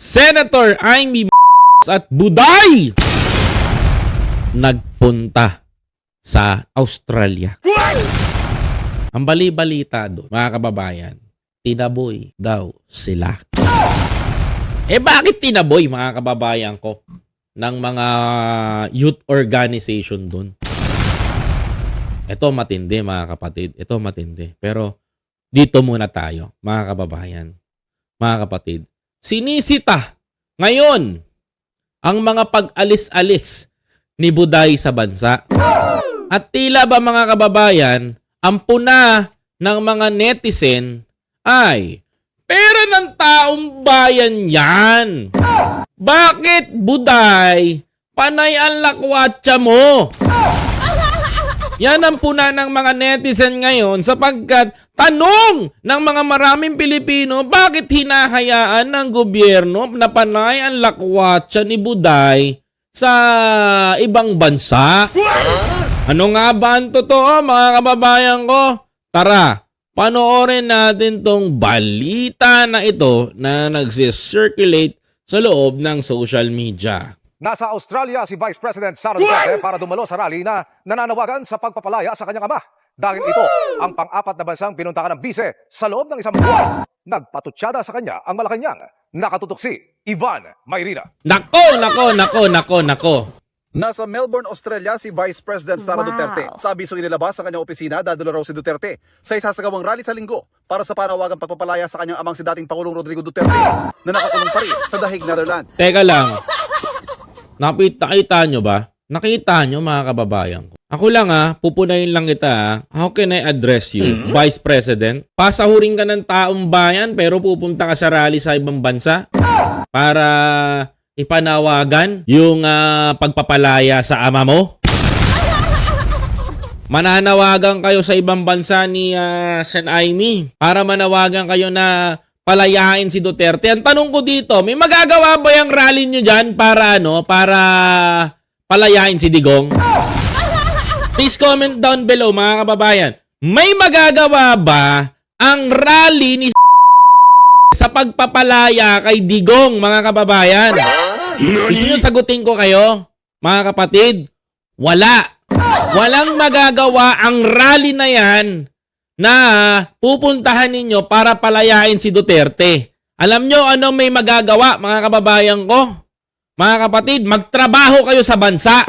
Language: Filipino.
Senator Amy at Buday nagpunta sa Australia. Ang bali-balita doon, mga kababayan, tinaboy daw sila. Eh bakit tinaboy, mga kababayan ko, ng mga youth organization doon? Ito matindi, mga kapatid. Ito matindi. Pero dito muna tayo, mga kababayan. Mga kapatid. Sinisita ngayon ang mga pag-alis-alis ni Buday sa bansa. At tila ba mga kababayan, ang puna ng mga netizen ay pera ng taong bayan yan. Bakit, Buday? Panay ang lakwatsa mo. Yan ang puna ng mga netizen ngayon sapagkat tanong ng mga maraming Pilipino bakit hinahayaan ng gobyerno na panay ang lakwatsa ni Buday sa ibang bansa. Ano nga ba ang totoo mga kababayan ko? Tara, panoorin natin tong balita na ito na nagsisirculate sa loob ng social media. Nasa Australia si Vice President Sara Duterte para dumalo sa rally na nananawagan sa pagpapalaya sa kanyang ama. Dahil ito ang pang-apat na bansang pinuntahan ng bise sa loob ng isang buwan. Nagpatutsyada sa kanya ang Malacanang. Nakatutok si Ivan Mayrina. Nako, nako, nako, nako, nako. Nasa Melbourne, Australia si Vice President Sara Wow. Duterte. Sa abisong inilabas sa kanyang opisina, dadalo raw si Duterte sa isasagawang rally sa linggo para sa panawagang pagpapalaya sa kanyang amang si dating Pangulong Rodrigo Duterte na nakakulong pa rin sa Dahig, Netherlands. Teka lang. Nakita, nyo ba? Nakita nyo mga kababayan ko. Ako lang ah, pupunayin lang kita ah. How can I address you, Vice President? Pasahurin ka ng taong bayan pero pupunta ka sa rally sa ibang bansa para ipanawagan yung ah, pagpapalaya sa ama mo? Mananawagan kayo sa ibang bansa ni ah, Sen Aimee para manawagan kayo na palayain si Duterte. Ang tanong ko dito, may magagawa ba yung rally nyo dyan para ano, para palayain si Digong? Please comment down below mga kababayan. May magagawa ba ang rally ni sa pagpapalaya kay Digong mga kababayan? Gusto nyo sagutin ko kayo, mga kapatid? Wala. Walang magagawa ang rally na yan na pupuntahan ninyo para palayain si Duterte. Alam nyo ano may magagawa, mga kababayan ko? Mga kapatid, magtrabaho kayo sa bansa.